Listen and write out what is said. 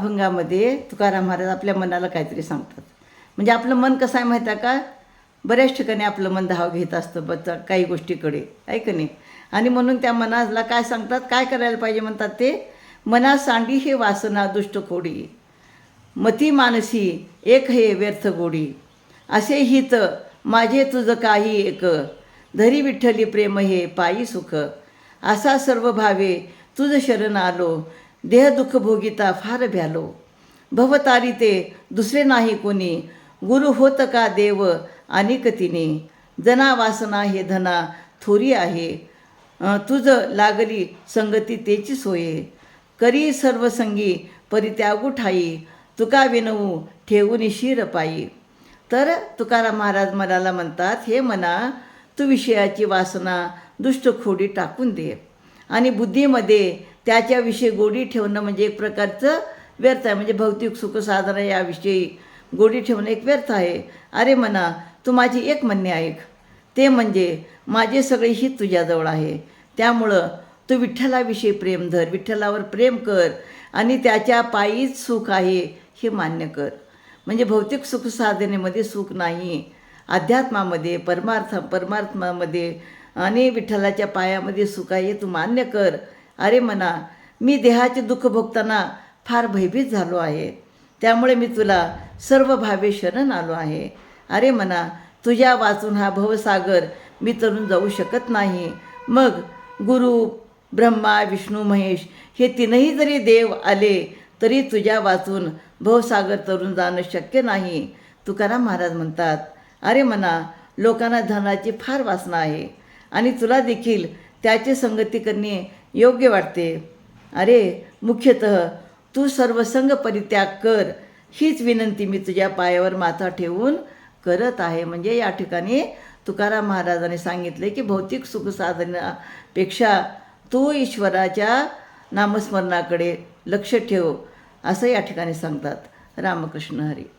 अभंगामध्ये तुकाराम महाराज आपल्या मनाला काहीतरी सांगतात. म्हणजे आपलं मन कसं आहे माहीत आहे का? बऱ्याच ठिकाणी आपलं मन धाव घेत असतं बच्चा काही गोष्टीकडे. आहे का नाही? आणि म्हणून त्या मनाला काय सांगतात? काय करायला पाहिजे म्हणतात ते? मना सांडी हे वासना दुष्ट खोडी. मती मानसी एक हे व्यर्थ गोडी. असे हित माझे तुझं काही एक. धरी विठ्ठली प्रेम हे पायी सुख. असा सर्व भावे तुझ शरण आलो. देहदुःख भोगिता फार भ्यालो. भवतारी ते दुसरे नाही कोणी. गुरु होत का देव आणि तिने. जना वासना हे धना थोरी आहे. तुझं तुझ लागली संगती तेची सोये करी सर्व संगी परित्यागू ठाई. तुका विनवू ठेवून शिर पायी तर तुकाराम महाराज मनाला म्हणतात हे मना तू विषयाची वासना दुष्ट खोडी टाकून दे. आणि बुद्धीमध्ये त्याच्याविषयी गोडी ठेवणं म्हणजे एक प्रकारचं व्यर्थ आहे. म्हणजे भौतिक सुखसाधना याविषयी गोडी ठेवणं एक व्यर्थ आहे. अरे म्हणा तू माझी एक म्हणणे ऐक. ते म्हणजे माझे सगळे हित तुझ्याजवळ आहे. त्यामुळं तू विठ्ठलाविषयी प्रेम धर विठ्ठलावर प्रेम कर आणि त्याच्या पायीच सुख आहे हे मान्य कर. म्हणजे भौतिक सुख साधनेमध्ये सुख नाही. अध्यात्मामध्ये परमार्थ परमार्थामध्ये आणि विठ्ठलाच्या पायामध्ये सुख आहे हे तू मान्य कर. अरे मना मी देहाचे दुःख भोगताना फार भयभीत झालो आहे. त्यामुळे मी तुला सर्व भावे शरण आलो आहे. अरे मना तुझ्या वाचून हा भवसागर मी तरून जाऊ शकत नाही. मग गुरु ब्रह्मा विष्णू महेश हे तीनही जरी देव आले तरी तुझ्या वाचून भवसागर तरून जाणं शक्य नाही. तुकाराम महाराज म्हणतात अरे मना लोकांना धनाची फार वासना आहे. आणि तुला देखील त्याची संगती करणे योग्य वाटते. अरे मुख्यतः तू सर्वसंग परित्याग कर हीच विनंती मी तुझ्या पायावर माथा ठेवून करत आहे. म्हणजे या ठिकाणी तुकाराम महाराजांनी सांगितले की भौतिक सुखसाधनापेक्षा तू ईश्वराच्या नामस्मरणाकडे लक्ष ठेव असं या ठिकाणी सांगतात रामकृष्ण हरी.